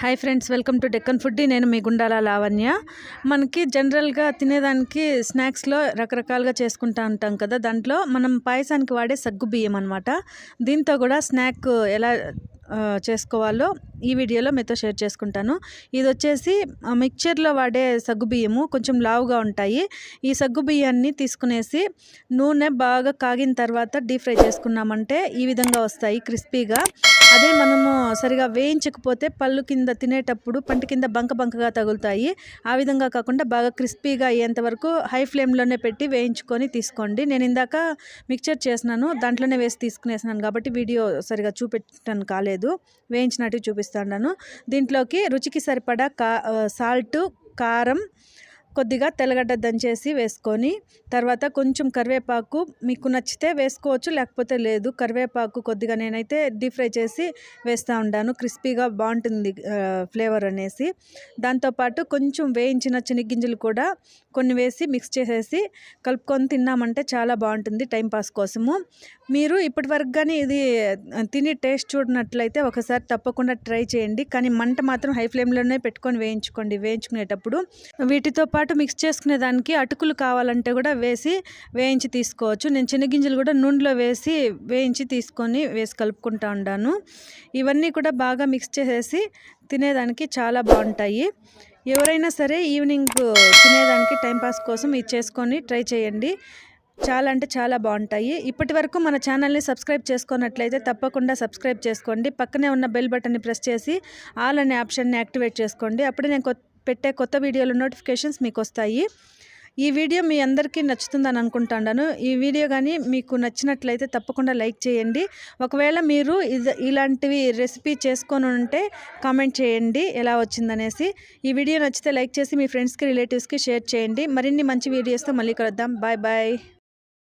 Hi friends welcome to Deccan food నేను మీ గుండాల లావణ్య. మనకి జనరల్గా తినేదానికి స్నాక్స్లో రకరకాలుగా చేసుకుంటా ఉంటాం కదా. దాంట్లో మనం పాయసానికి వాడే సగ్గు బియ్యం అనమాట దీంతో కూడా స్నాక్ ఎలా చేసుకోవాలో ఈ వీడియోలో మీతో షేర్ చేసుకుంటాను. ఇది వచ్చేసి మిక్చర్లో వాడే సగ్గు బియ్యము. కొంచెం లావుగా ఉంటాయి. ఈ సగ్గు బియ్యాన్ని తీసుకునేసి నూనె బాగా కాగిన తర్వాత డీప్ ఫ్రై చేసుకున్నామంటే ఈ విధంగా వస్తాయి క్రిస్పీగా. అదే మనము సరిగా వేయించకపోతే పళ్ళు కింద తినేటప్పుడు పంట కింద బంక బంకగా తగులుతాయి. ఆ విధంగా కాకుండా బాగా క్రిస్పీగా అయ్యేంత వరకు హై ఫ్లేమ్లోనే పెట్టి వేయించుకొని తీసుకోండి. నేను ఇందాక మిక్చర్ చేసినాను దాంట్లోనే వేసి తీసుకునేసినాను కాబట్టి వీడియో సరిగా చూపెట్టను కాలేదు. వేయించినట్టు చూపిస్తాను దీంట్లోకి రుచికి సరిపడా కా సాల్ట్ కారం కొద్దిగా తెల్లగడ్డ దంచేసి వేసుకొని తర్వాత కొంచెం కరివేపాకు మీకు నచ్చితే వేసుకోవచ్చు లేకపోతే లేదు. కరివేపాకు కొద్దిగా నేనైతే డీప్ ఫ్రై చేసి వేస్తూ ఉంటాను. క్రిస్పీగా బాగుంటుంది ఫ్లేవర్ అనేసి. దాంతోపాటు కొంచెం వేయించిన చెనిగ్గింజలు కూడా కొన్ని వేసి మిక్స్ చేసేసి కలుపుకొని తిన్నామంటే చాలా బాగుంటుంది టైంపాస్ కోసము. మీరు ఇప్పటి వరకు కానీ ఇది తిని టేస్ట్ చూడనట్లయితే ఒకసారి తప్పకుండా ట్రై చేయండి. కానీ మంట మాత్రం హై ఫ్లేమ్లోనే పెట్టుకొని వేయించుకోండి. వేయించుకునేటప్పుడు వీటితో పాటు మిక్స్ చేసుకునే దానికి అటుకులు కావాలంటే కూడా వేసి వేయించి తీసుకోవచ్చు. నేను చిన్నగింజలు కూడా నూనెలో వేసి వేయించి తీసుకొని వేసి కలుపుకుంటా ఉన్నాను ఇవన్నీ కూడా బాగా మిక్స్ చేసేసి తినేదానికి చాలా బాగుంటాయి. ఎవరైనా సరే ఈవినింగ్ తినేదానికి టైంపాస్ కోసం ఇది చేసుకొని ట్రై చేయండి. చాలా అంటే చాలా బాగుంటాయి. ఇప్పటి వరకు మన ఛానల్ని సబ్స్క్రైబ్ చేసుకున్నట్లయితే తప్పకుండా సబ్స్క్రైబ్ చేసుకోండి. పక్కనే ఉన్న బెల్ బటన్ని ప్రెస్ చేసి ఆల్ అనే ఆప్షన్ని యాక్టివేట్ చేసుకోండి. అప్పుడే నేను కొత్త పెట్టే కొత్త వీడియోల నోటిఫికేషన్స్ మీకు వస్తాయి ఈ వీడియో మీ అందరికీ నచ్చుతుందని అనుకుంటాను ఈ వీడియో కానీ మీకు నచ్చినట్లయితే తప్పకుండా లైక్ చేయండి. ఒకవేళ మీరు ఇలాంటివి రెసిపీ చేసుకొని ఉంటే కామెంట్ చేయండి. ఎలా వచ్చిందనేసి. ఈ వీడియో నచ్చితే లైక్ చేసి మీ ఫ్రెండ్స్కి రిలేటివ్స్కి షేర్ చేయండి. మరిన్ని మంచి వీడియోస్తో మళ్ళీ కలుద్దాం. Bye bye.